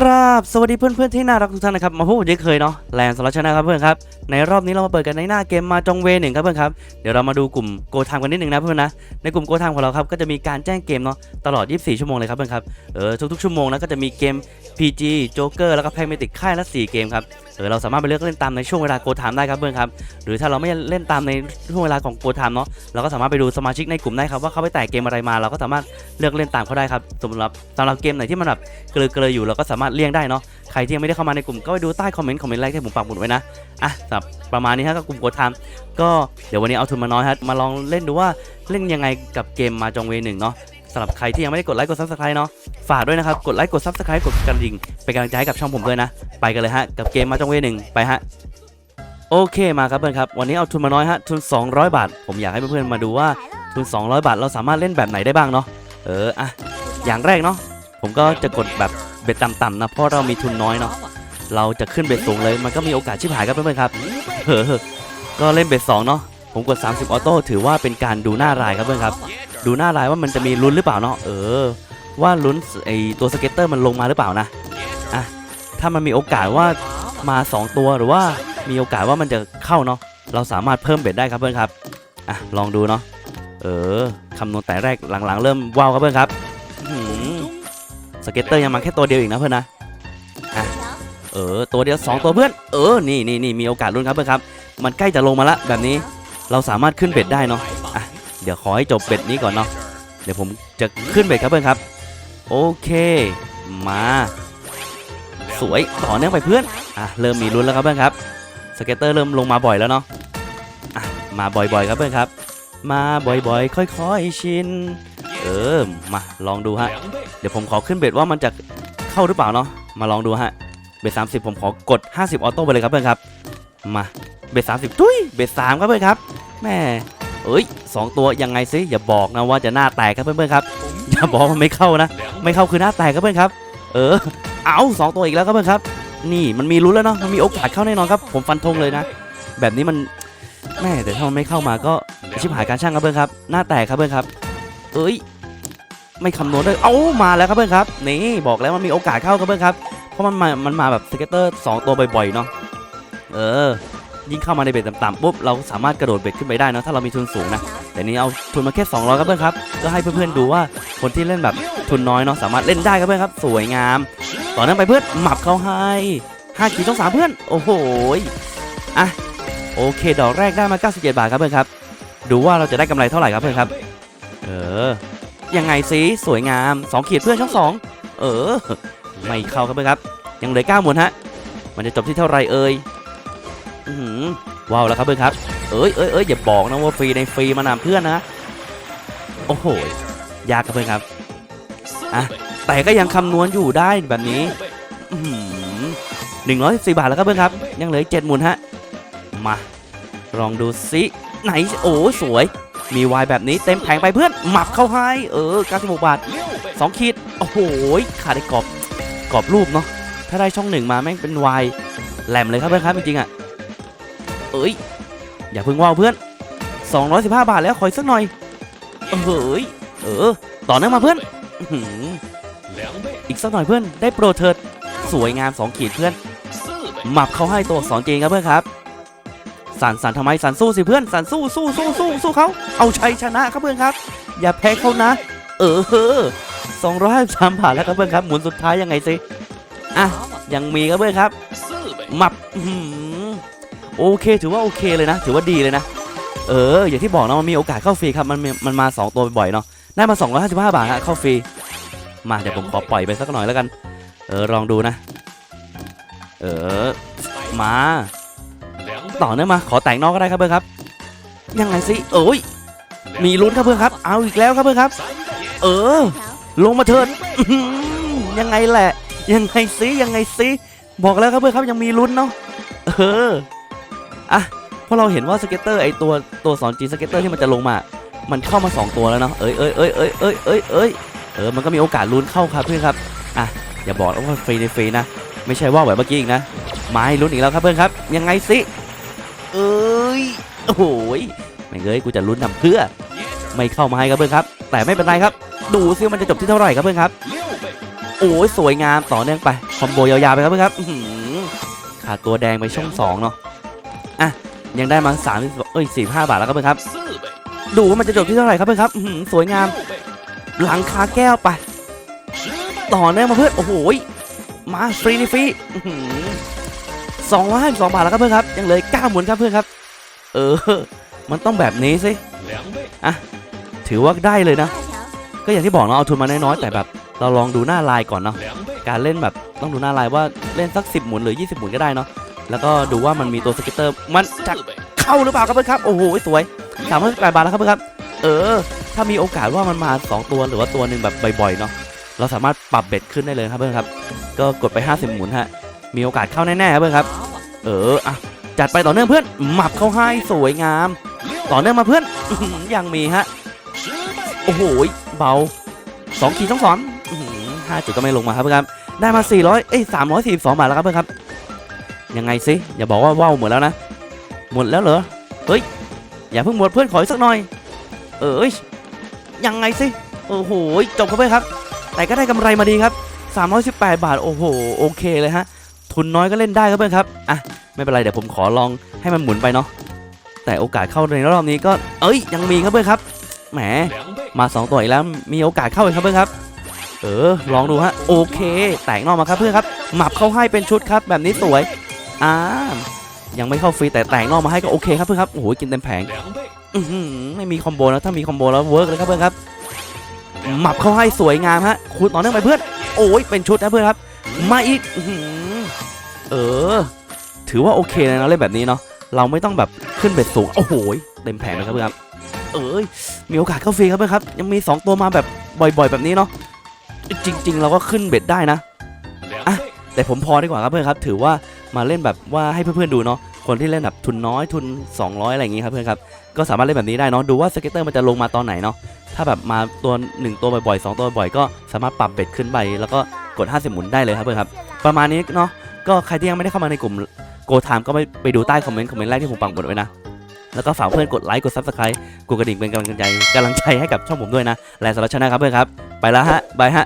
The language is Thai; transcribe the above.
ครับสวัสดีเพื่อนๆที่น่ารักทุกท่านนะครับมาพบกันเช่นเคยเนาะแลนสลัชนะครับเพื่อนครับในรอบนี้เรามาเปิดกันในหน้าเกมมาจงเวหนึ่งครับเพื่อนครับเดี๋ยวเรามาดูกลุ่มโกทามกันนิดหนึ่งนะเพื่อนนะในกลุ่มโกทามของเราครับก็จะมีการแจ้งเกมเนาะตลอด 24 ชั่วโมงเลยครับเพื่อนครับเออทุกๆชั่วโมงนะก็จะมีเกม PG Joker แล้วก็แพ็กเมติกค่ายละ4เกมครับ ออเราสามารถไปเลือกเล่นตามในช่วงเวลาโกทามได้ครับเพื่อนครับหรือถ้าเราไม่เล่นตามในช่วงเวลาของโกทามเนาะเราก็สามารถไปดูสมาชิกในกลุ่มได้ครับว่าเขาไปแตะเกมอะไรมาเราก็สามารถเลือกเล่นตามเขาได้ครับสำหรับสำหรับเกมไหนที่มันแบบเกลือๆอยู่เราก็สามารถเลี่ยงได้เนาะใครที่ยังไม่ได้เข้ามาในกลุ่มก็ไปดูใต้คอมเมนต์คอมเมนต์แรกที่ผมปักหมุดไว้นะอะสำหรับประมาณนี้ฮะกับกลุ่มโกดไทม์ก็เดี๋ยววันนี้เอาทุนมาน้อยฮะมาลองเล่นดูว่าเล่นยังไงกับเกมมาจองเวหนึ่งเนาะ สำหรับใครที่ยังไม่ได้กดไลค์กดซับสไครต์เนาะฝากด้วยนะครับ กดไลค์กดซับสไครต์กดกระดิ่งเป็นกำลังใจให้กับช่องผมด้วยนะ ไปกันเลยฮะ กับเกมมาจองเวหนึ่งไปฮะโอเคมาครับเพื่อนครับ วันนี้เอาทุนมาน้อยฮะทุน 200 บาท ผมอยากให้เพื่อนๆมาดูว่าทุน 200 บาท เราสามารถเล่นแบบไหนได้บ้างเนาะเอออะอย่างแรกเนาะผมก็จะกดแบบเบ็ดต่ำๆนะเพราะเรามีทุนน้อยเนาะเราจะขึ้นเบ็ดสูงเลยมันก็มีโอกาสชิบหายครับเพื่อนๆครับเฮ้อก็เล่นเบ็ดสองเนาะผมกด 30 ออโต้ถือว่าเป็นการดูหน้ารายครับเพื่อนครับ ดูหน้ารายว่ามันจะมีลุ้นหรือเปล่าเนาะเออ ว่าลุ้นไอตัวสเก็ตเตอร์มันลงมาหรือเปล่านะอะถ้ามันมีโอกาสว่ามา 2 ตัวหรือว่ามีโอกาสว่ามันจะเข้าเนาะเราสามารถเพิ่มเบ็ดได้ครับเพื่อนครับอะลองดูเนาะเออคำนวณแต่แรกหลังๆ เริ่มว้าวครับเพื่อนครับสเก็ตเตอร์ยังมาแค่ตัวเดียวอีกนะเพื่อนนะอะเออตัวเดียว 2 ตัวเพื่อนเออนี่นี่นี่มีโอกาสลุ้นครับเพื่อนครับ มันใกล้จะลงมาละแบบนี้เราสามารถขึ้นเบ็ดได้เนาะ เดี๋ยวขอให้จบเบ็ดนี้ก่อนเนาะเดี๋ยวผมจะขึ้นเบ็ดครับเพื่อนครับ โอเค มาสวยต่อเนื่องไปเพื่อนอะเริ่มมีลุ้นแล้วครับเพื่อนครับสเก็ตเตอร์เริ่มลงมาบ่อยแล้วเนาะอะมาบ่อยๆครับเพื่อนครับ มาบ่อยๆ ค่อยๆชินเออมาลองดูฮะเดี๋ยวผมขอขึ้นเบ็ดว่ามันจะเข้าหรือเปล่าเนาะมาลองดูฮะเบสสามสิบผมขอกด 50 ออโต้ไปเลยครับเพื่อนครับ มาเบสสามสิบทุยเบสสามครับเพื่อนครับแม่ เอ้ยสองตัวยังไงซิอย่าบอกนะว่าจะหน้าแตกครับเพื่อนๆครับอย่าบอกว่าไม่เข้านะ ไม่เข้าคือหน้าแตกครับเพื่อนครับ เออ เอาสองตัวอีกแล้วครับเพื่อนครับ นี่มันมีลุ้นแล้วเนาะมันมีโอกาสเข้าแน่นอนครับ ผมฟันธงเลยนะ แบบนี้มันแม่แต่ถ้ามันไม่เข้ามาก็ชิบหายการช่างครับเพื่อนครับ หน้าแตกครับเพื่อนครับ เอ้ย ไม่คำนวณด้วยเอ้ามาแล้วครับเพื่อนครับ นี่บอกแล้วมันมีโอกาสเข้าครับเพื่อนครับ เพราะมันมามันมาแบบสเก็ตเตอร์สองตัวบ่อยๆเนาะ เออ ยิ่งเข้ามาในเบ็ดต่ำๆปุ๊บเราสามารถกระโดดเบ็ดขึ้นไปได้นะถ้าเรามีทุนสูงนะแต่นี้เอาทุนมาแค่200ครับเพื่อนครับก็ให้เพื่อนๆดูว่าคนที่เล่นแบบทุนน้อยเนาะสามารถเล่นได้ครับเพื่อนครับ สวยงาม ต่อเนื่องไปเพื่อนหมับเขาให้ห้าขีดช่องสามเพื่อนโอ้โหอะโอเค ดอกแรกได้มา97บาทครับเพื่อนครับ ดูว่าเราจะได้กำไรเท่าไหร่ครับเพื่อนครับ เออยังไงสิสวยงาม 2 ขีดเพื่อนช่องสองเออ ไม่เข้าครับเพื่อนครับ ยังเหลือเก้าหมุนฮะ มันจะจบที่เท่าไรเอ่ยอื้อหือ ว้าวแล้วครับเพื่อนครับ เอ้ยเอ้ยเอ้ยอย่าบอกนะว่าฟรีในฟรีมานำเพื่อนนะ โอ้โห ยากครับเพื่อนครับอะแต่ก็ยังคำนวณอยู่ได้แบบนี้หนึ่งร้อยสี่บาทแล้วครับเพื่อนครับ ยังเหลือเจ็ดหมุนฮะ มาลองดูสิไหนโอ้สวย มีวายแบบนี้เต็มแผงไปเพื่อนหมับเข้าให้ เออ96บาทสองขีด โอ้โหขาดไอ้กรอบกรอบรูปเนาะถ้าได้ช่องหนึ่งมาแม่งเป็นวายแหลมเลยครับเพื่อนครับจริงๆอะ เอ้ย อย่าเพิ่งว่าวเพื่อน 215 บาทแล้ว ขออีกสักหน่อย เออเฮ้ย เออ ต่อเนื่องมาเพื่อน อีกสักหน่อยเพื่อน ได้โปรเถิด สวยงาม2ขีดเพื่อน หมับเขาให้ตัวอักษรจีนครับเพื่อนครับ สันสันทำไมสันสู้สิเพื่อน สันสู้สู้สู้สู้สู้เขา เอาชัยชนะครับเพื่อนครับ อย่าแพ้เขานะ เออเฮ้อ253บาทแล้วครับเพื่อนครับ หมุนสุดท้ายยังไงสิ อะ ยังมีครับเพื่อนครับ หมับ โอเค ถือว่าโอเคเลยนะ ถือว่าดีเลยนะ เออ อย่างที่บอกนะมันมีโอกาสเข้าฟรีครับ มันมันมา 2 ตัวบ่อยเนาะ ได้มา 255 บาทฮะเข้าฟรี มาเดี๋ยวผมขอปล่อยไปสักหน่อยแล้วกัน เออลองดูนะ เออ มา ต่อเนื่องมา ขอแต่งนอกก็ได้ครับเพื่อนครับ ยังไงสิเอ้ย มีลุ้นครับเพื่อนครับ เอาอีกแล้วครับเพื่อนครับ เออ ลงมาเถิดยังไงแหละ ยังไงสิยังไงสิบอกแล้วครับเพื่อนครับยังมีลุ้นเนาะเออ อะเพราะเราเห็นว่าสเก็ตเตอร์ไอตัวตัวสอนจีสเก็ตเตอร์ที่มันจะลงมา มันเข้ามา 2 ตัวแล้วเนาะเอ้ยเอ้ยเอ้ยเอ้ยเอ้ยเอ้ยเอ้ยเออมันก็มีโอกาสลุ้นเข้าครับเพื่อนครับอะอย่าบอกว่าฟรีในฟรีนะ ไม่ใช่ว่าแบบเมื่อกี้อีกนะมาให้ลุ้นอีกแล้วครับเพื่อนครับยังไงสิเอ้ยโอ้โหยไม่เงยกูจะลุ้นทำเพื่อ ไม่เข้ามาให้ครับเพื่อนครับ แต่ไม่เป็นไรครับ ดูซิว่ามันจะจบที่เท่าไหร่ครับเพื่อนครับโอ้ยสวยงามต่อเนื่องไปคอมโบยาวๆไปครับเพื่อนครับขาดตัวแดงไปช่องสองเนาะ อะยังได้มาสามเอ้ยสี่ห้าบาทแล้วครับเพื่อนครับ ดูว่ามันจะจบที่เท่าไหร่ครับเพื่อนครับสวยงาม หลังคาแก้วไป ต่อเนื่องมาเพื่อนโอ้โหมาฟรีนี่ฟรีสองร้อยสองบาทแล้วครับเพื่อนครับ ยังเลยเก้าหมุนครับเพื่อนครับ เออ มันต้องแบบนี้สิอะถือว่าได้เลยนะ ก็อย่างที่บอกเนาะเอาทุนมาน้อยๆแต่แบบ เราลองดูหน้าลายก่อนเนาะการเล่นแบบต้องดูหน้าลายว่าเล่นสัก 10 หมุนหรือ 20 หมุนก็ได้เนาะ แล้วก็ดูว่ามันมีตัวสกิตเตอร์มันจะเข้าหรือเปล่าครับเพื่อนครับโอ้โหสวยสามร้อยแปดบาทแล้วครับเพื่อนครับเออ ถ้ามีโอกาสว่ามันมา 2 ตัวหรือว่าตัวหนึ่งแบบบ่อยๆเนาะเราสามารถปรับเบ็ดขึ้นได้เลยครับเพื่อนครับ ก็กดไป 50 หมุนฮะมีโอกาสเข้าแน่ๆครับเพื่อนครับ เอออะจัดไปต่อเนื่องเพื่อนหมับเข้าให้สวยงาม ต่อเนื่องมาเพื่อนยังมีฮะโอ้โหเบา2ขีดต้องสอนห้าจุดก็ไม่ลงมาครับเพื่อนครับได้มา 400 เอ้ย342 บาทแล้วครับเพื่อนครับ ยังไงสิอย่าบอกว่าว่าวหมดแล้วนะหมดแล้วเหรอเฮ้ยอย่าเพิ่งหมดเพื่อนขออีกสักหน่อย เอ้ยยังไงสิโอ้โหจบครับเพื่อนครับ แต่ก็ได้กำไรมาดีครับ 318 บาทโอ้โหโอเคเลยฮะทุนน้อยก็เล่นได้ครับเพื่อนครับอะไม่เป็นไรเดี๋ยวผมขอลองให้มันหมุนไปเนาะแต่โอกาสเข้าในรอบนี้ก็เอ้ยยังมีครับเพื่อนครับแหม、มา 2 ตัวอีกแล้วมีโอกาสเข้าอีกครับเพื่อนครับ เออลองดูฮะโอเค แตกนอกมาครับเพื่อนครับหมับเข้าให้เป็นชุดครับแบบนี้สวย อ่ายังไม่เข้าฟรีแต่แต่งนอกมาให้ก็โอเคครับเพื่อนครับโอ้โหกินเต็มแผงไม่มีคอมโบนะถ้ามีคอมโบแล้วเวิร์กเลยครับเพื่อนครับหมับเข้าให้สวยงามฮะคูณต่อเนื่องไปเพื่อนโอ้ยเป็นชุดนะเพื่อนครับ มาอีกเออ ถือว่าโอเคเลยนะเล่นแบบนี้เนาะเราไม่ต้องแบบขึ้นเบ็ดสูงโอ้โหเต็มแผงเลยครับเพื่อนครับเอ้ยมีโอกาสเข้าฟรีครับเพื่อนครับ ยังมี 2 ตัวมาแบบบ่อยๆ แบบนี้เนาะจริง ๆ เราก็ขึ้นเบ็ดได้นะอะแต่ผมพอดีกว่าครับเพื่อนครับ ถือว่า มาเล่นแบบว่าให้เพื่อนๆดูเนาะคนที่เล่นแบบทุนน้อยทุน 200 อะไรอย่างงี้ครับเพื่อนครับก็สามารถเล่นแบบนี้ได้เนาะดูว่าสเก็ตเตอร์มันจะลงมาตอนไหนเนาะถ้าแบบมาตัว 1 ตัวบ่อยๆ2ตัวบ่อยก็สามารถปรับเบ็ดขึ้นไปแล้วก็กด 50 หมุนได้เลยครับเพื่อนครับประมาณนี้เนาะก็ใครที่ยังไม่ได้เข้ามาในกลุ่มโกทามก็ไปไปดูใต้คอมเมนต์คอมเมนต์แรกที่ผมปังหมดไว้นะแล้วก็ฝากเพื่อนกดไลค์กดซับสไคร b e กดกระดิ่งเป็นกำลังใจกำลังใจให้กับช่องผมด้วยนะและสำหรับชนะครับเพื่อนครับ ไปแล้วฮะบายฮะ